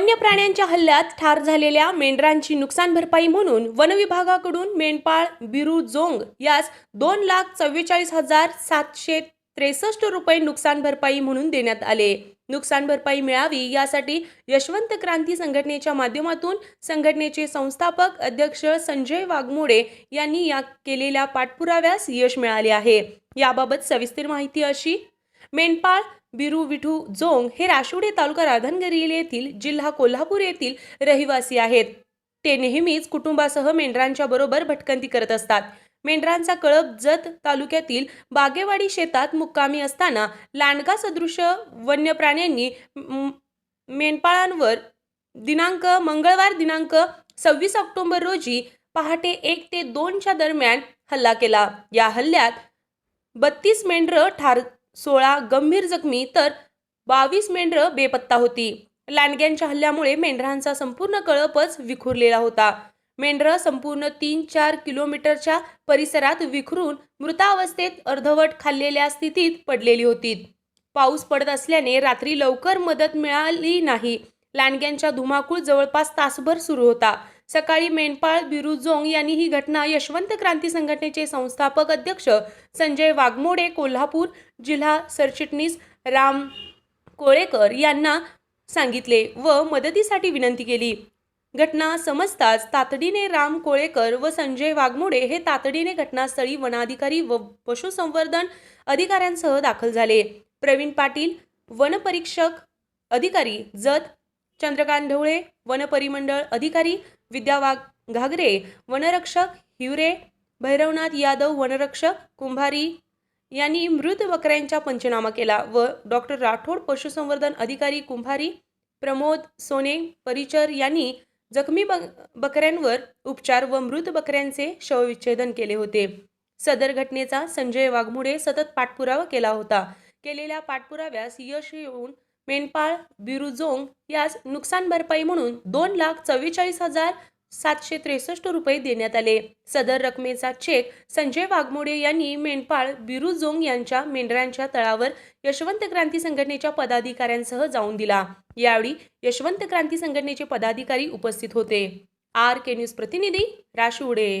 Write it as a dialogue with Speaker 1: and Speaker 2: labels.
Speaker 1: वन्य प्राण्यांच्या हल्ल्यात ठार झालेल्या मेंढरांची नुकसान भरपाई म्हणून वनविभागाकडून मेंढपाळ बिरू जोंग यास दोन लाख चव्वेचाळीस हजार सातशे त्रेसष्ट रुपये नुकसान भरपाई म्हणून देण्यात आले. नुकसान भरपाई मिळावी यासाठी यशवंत क्रांती संघटनेच्या माध्यमातून संघटनेचे संस्थापक अध्यक्ष संजय वाघमोडे यांनी या केलेल्या पाठपुराव्यास यश मिळाले आहे. याबाबत सविस्तर माहिती अशी मेंढपाळ बिरू विठू जोंग हे राशिवडे तालुका राधनगिरी येथील जिल्हा कोल्हापूर येथील रहिवासी आहेत. ते नेहमीच कुटुंबासह मेंढरांच्या बरोबर भटकंती करत असतात. मेंढरांचा कळप जत तालुक्यातील बागेवाडी शेतात मुक्कामी असताना लांडगा सदृश वन्य प्राण्यांनी मेंढपाळांवर दिनांक मंगळवार दिनांक सव्वीस ऑक्टोबर रोजी पहाटे एक ते दोनच्या दरम्यान हल्ला केला. या हल्ल्यात बत्तीस मेंढरं ठार सोळा गंभीर जखमी तर बावीस मेंढरं बेपत्ता होती. लांडग्यांच्या हल्ल्यामुळे मेंढरांचा संपूर्ण कळपच विखुरलेला होता. मेंढरं संपूर्ण तीन चार किलोमीटरच्या परिसरात विखरून मृतावस्थेत अर्धवट खाल्लेल्या स्थितीत पडलेली होती. पाऊस पडत असल्याने रात्री लवकर मदत मिळाली नाही. लांडग्यांच्या धुमाकूळ जवळपास तासभर सुरू होता. सकाळी मेंढपाळ बिरू जोंग यांनी ही घटना यशवंत क्रांती संघटनेचे संस्थापक अध्यक्ष संजय वाघमोडे कोल्हापूर जिल्हा सरचिटणीस राम कोळेकर यांना सांगितले व मदतीसाठी विनंती केली. घटना समजताच तातडीने राम कोळेकर व संजय वाघमोडे हे तातडीने घटनास्थळी वनाधिकारी व पशुसंवर्धन अधिकाऱ्यांसह दाखल झाले. प्रवीण पाटील वनपरीक्षक अधिकारी जत चंद्रकांत ढवळे वनपरिमंडळ अधिकारी विद्या वाघ घागरे वनरक्षक हिवरे भैरवनाथ यादव वनरक्षक कुंभारी यांनी मृत बकऱ्यांचा पंचनामा केला व डॉक्टर राठोड पशुसंवर्धन अधिकारी कुंभारी प्रमोद सोने परिचर यांनी जखमी बक बकऱ्यांवर उपचार व मृत बकऱ्यांचे शवविच्छेदन केले होते. सदर घटनेचा संजय वाघमुळे सतत पाठपुरावा केला होता. केलेल्या पाठपुराव्यास यश येऊन मेंढपाळ बिरुजोंग यास नुकसान भरपाई म्हणून दोन लाख चव्वेचाळीस हजार सातशे त्रेसष्ट रुपये देण्यात आले. सदर रकमेचा चेक संजय वाघमोडे यांनी मेंढपाळ बिरुजोंग यांच्या मेंढरांच्या तळावर यशवंत क्रांती संघटनेच्या पदाधिकाऱ्यांसह जाऊन दिला. यावेळी यशवंत क्रांती संघटनेचे पदाधिकारी उपस्थित होते. आर के न्यूज प्रतिनिधी राशिवडे.